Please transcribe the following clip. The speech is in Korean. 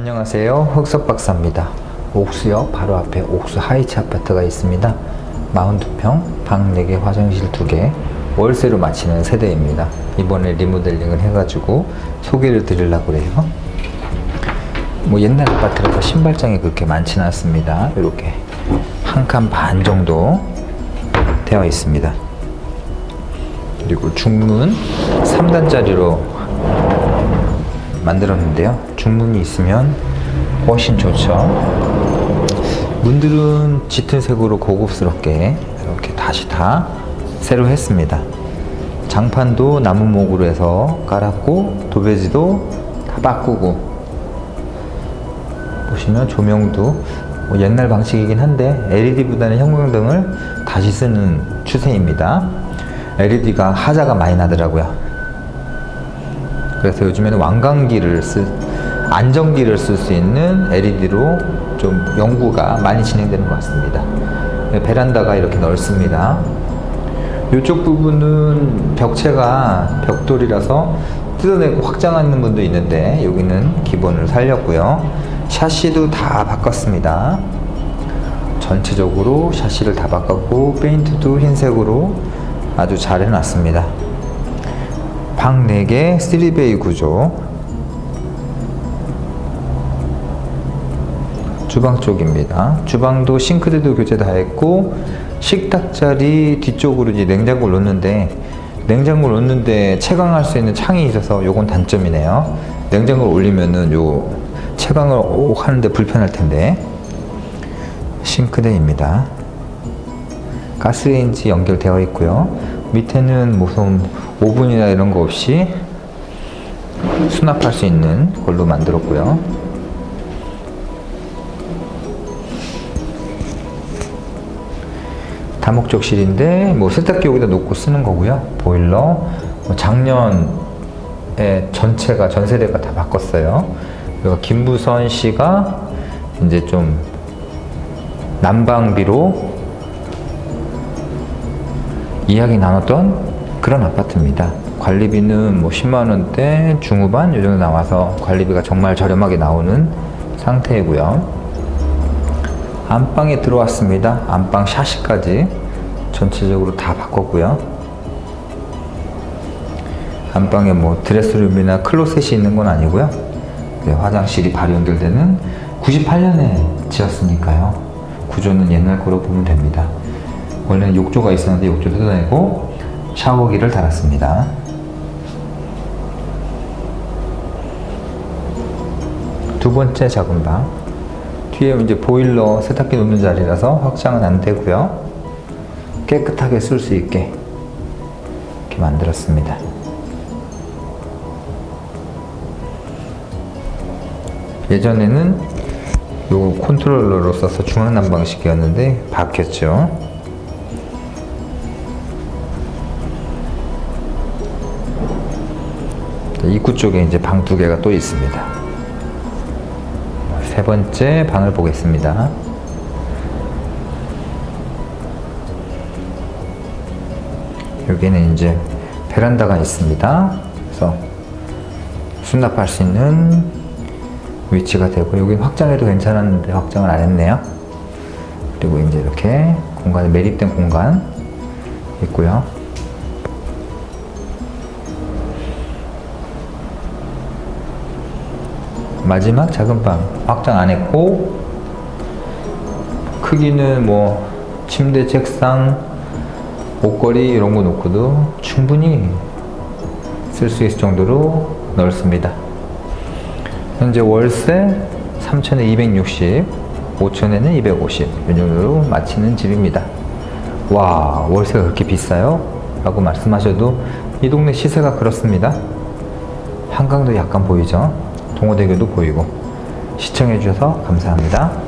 안녕하세요. 흑석 박사입니다. 옥수역 바로 앞에 옥수 하이츠 아파트가 있습니다. 42평, 방 4개, 화장실 2개, 월세로 마치는 세대입니다. 이번에 리모델링을 해가지고 소개를 드리려고 그래요. 뭐 옛날 아파트라서 신발장이 그렇게 많지는 않습니다. 이렇게 한 칸 반 정도 되어 있습니다. 그리고 중문 3단짜리로 만들었는데요. 중문이 있으면 훨씬 좋죠. 문들은 짙은 색으로 고급스럽게 이렇게 다시 다 새로 했습니다. 장판도 나무목으로 해서 깔았고 도배지도 다 바꾸고 보시면 조명도 뭐 옛날 방식이긴 한데 LED보다는 형광등을 다시 쓰는 추세입니다. LED가 하자가 많이 나더라고요. 그래서 요즘에는 완광기를 쓸, 안전기를 쓸 수 있는 LED로 좀 연구가 많이 진행되는 것 같습니다. 네, 베란다가 이렇게 넓습니다. 이쪽 부분은 벽체가 벽돌이라서 뜯어내고 확장하는 분도 있는데 여기는 기본을 살렸고요. 샤시도 다 바꿨습니다. 전체적으로 샤시를 다 바꿨고 페인트도 흰색으로 아주 잘 해놨습니다. 방 4개 3베이 구조 주방 쪽입니다. 주방도 싱크대도 교체 다 했고 식탁 자리 뒤쪽으로 이제 냉장고를 놓는데 냉장고를 놓는데 채광할 수 있는 창이 있어서 요건 단점이네요. 냉장고를 올리면은 요 채광을 옥 하는데 불편할 텐데 싱크대입니다. 가스레인지 연결되어 있고요. 밑에는 무슨 오븐이나 이런 거 없이 수납할 수 있는 걸로 만들었고요. 다목적실인데 뭐 세탁기 여기다 놓고 쓰는 거고요. 보일러 뭐 작년에 전체가 전 세대가 다 바꿨어요. 그리고 김부선 씨가 이제 좀 난방비로 이야기 나눴던 그런 아파트입니다. 관리비는 뭐 10만 원대 중후반 이 정도 나와서 관리비가 정말 저렴하게 나오는 상태이고요. 안방에 들어왔습니다. 안방 샤시까지 전체적으로 다 바꿨고요. 안방에 뭐 드레스룸이나 클로셋이 있는 건 아니고요. 네, 화장실이 바로 연결되는 98년에 지었으니까요. 구조는 옛날 거로 보면 됩니다. 원래는 욕조가 있었는데 욕조 뜯어내고 샤워기를 달았습니다. 두 번째 작은 방. 뒤에 이제 보일러 세탁기 놓는 자리라서 확장은 안 되고요. 깨끗하게 쓸 수 있게 이렇게 만들었습니다. 예전에는 요 컨트롤러로 써서 중앙난방식이었는데 바뀌었죠. 입구 쪽에 이제 방 두 개가 또 있습니다. 세 번째 방을 보겠습니다. 여기는 이제 베란다가 있습니다. 그래서 수납할 수 있는 위치가 되고 여기 확장해도 괜찮았는데 확장을 안 했네요. 그리고 이제 이렇게 공간에 매립된 공간 있고요. 마지막 작은 방 확장 안 했고 크기는 뭐 침대, 책상, 옷걸이 이런 거 놓고도 충분히 쓸 수 있을 정도로 넓습니다. 현재 월세 3천에 260, 5천에는 250, 이 정도로 마치는 집입니다. 와, 월세가 그렇게 비싸요? 라고 말씀하셔도 이 동네 시세가 그렇습니다. 한강도 약간 보이죠? 동호대교도 보이고. 시청해주셔서 감사합니다.